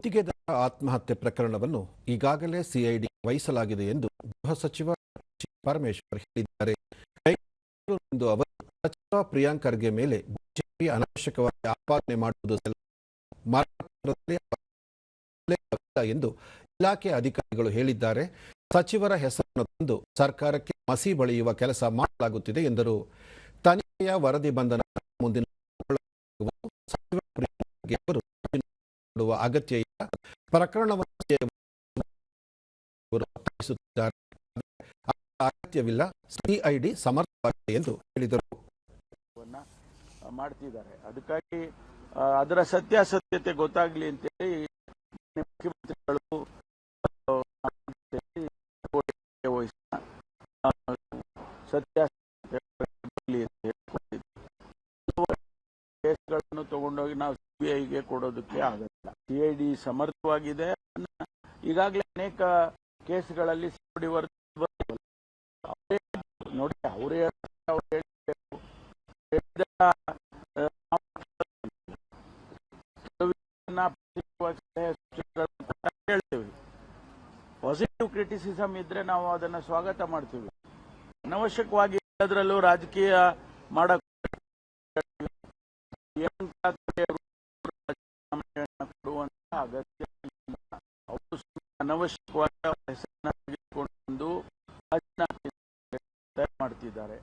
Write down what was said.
ಗುತ್ತಿಗೆದಾರ ಆತ್ಮಹತ್ಯೆ ಪ್ರಕರಣವನ್ನು ಈಗಾಗಲೇ ಸಿಐಡಿ ವಹಿಸಲಾಗಿದೆ ಎಂದು ಗೃಹ ಸಚಿವ. ಪರಮೇಶ್ವರ್ ಹೇಳಿದ್ದಾರೆ ಬೆಂಗಳೂರಿನಲ್ಲಿಂದು ಅವರು ಸಚಿವ ಪ್ರಿಯಾಂಕ್ ಖರ್ಗೆ ಮೇಲೆ ಬಿಜೆಪಿ ಅನಾವಶ್ಯಕವಾಗಿ ಆಪಾದನೆ ಮಾಡುವುದು ಎಂದು ಇಲಾಖೆ ಅಧಿಕಾರಿಗಳು ಹೇಳಿದ್ದಾರೆ ಸಚಿವರ ಹೆಸರನ್ನು ತಂದು ಸರ್ಕಾರಕ್ಕೆ ಮಸಿ ಬಳಿಯುವ ಕೆಲಸ ಮಾಡಲಾಗುತ್ತಿದೆ ಎಂದರು ತನಿಖೆಯ ವರದಿ ಬಂದ ಮುಂದಿನ ಸಚಿವ ಪ್ರಿಯಾಂಕ್ ಅವರು ಅಗತ್ಯ ಪ್ರಕರಣವನ್ನು ಅಗತ್ಯವಿಲ್ಲ. ಸಿಐಡಿ ಸಮರ್ಥವಾಗಿದೆ ಎಂದು ಹೇಳಿದರು. ಮಾಡ್ತಿದ್ದಾರೆ. ಅದಕ್ಕಾಗಿ ಅದರ ಸತ್ಯಾಸತ್ಯತೆ ಗೊತ್ತಾಗ್ಲಿ ಅಂತೇಳಿ ಮುಖ್ಯಮಂತ್ರಿಗಳು ಸತ್ಯಾಸತ್ಯತೆ ತಗೊಂಡೋಗಿ ನಾವು ಸಿಬಿಐಗೆ ಕೊಡೋದಕ್ಕೆ ಆಗಲ್ಲ. ಸಿಐಡಿ ಸಮರ್ಥವಾಗಿದೆ. ಈಗಾಗಲೇ ಅನೇಕ ಕೇಸ್ಗಳಲ್ಲಿ ಸಿಬಿಡಿ ನೋಡಿ, ಅವರೇ ಪಾಸಿಟಿವ್ ಕ್ರಿಟಿಸಿಸಮ್ ಇದ್ರೆ ನಾವು ಅದನ್ನ ಸ್ವಾಗತ ಮಾಡ್ತೀವಿ. ಅನವಶ್ಯಕವಾಗಿ ಅದರಲ್ಲೂ ರಾಜಕೀಯ ಮಾಡಕ್ ಅಗತ್ಯ ಇಲ್ಲ ಅವರು ಅನವಶ್ಯಕವಾಗಿ ಹೆಸರನ್ನ ತೆಗೆದುಕೊಂಡು ಮಾಡ್ತಿದ್ದಾರೆ.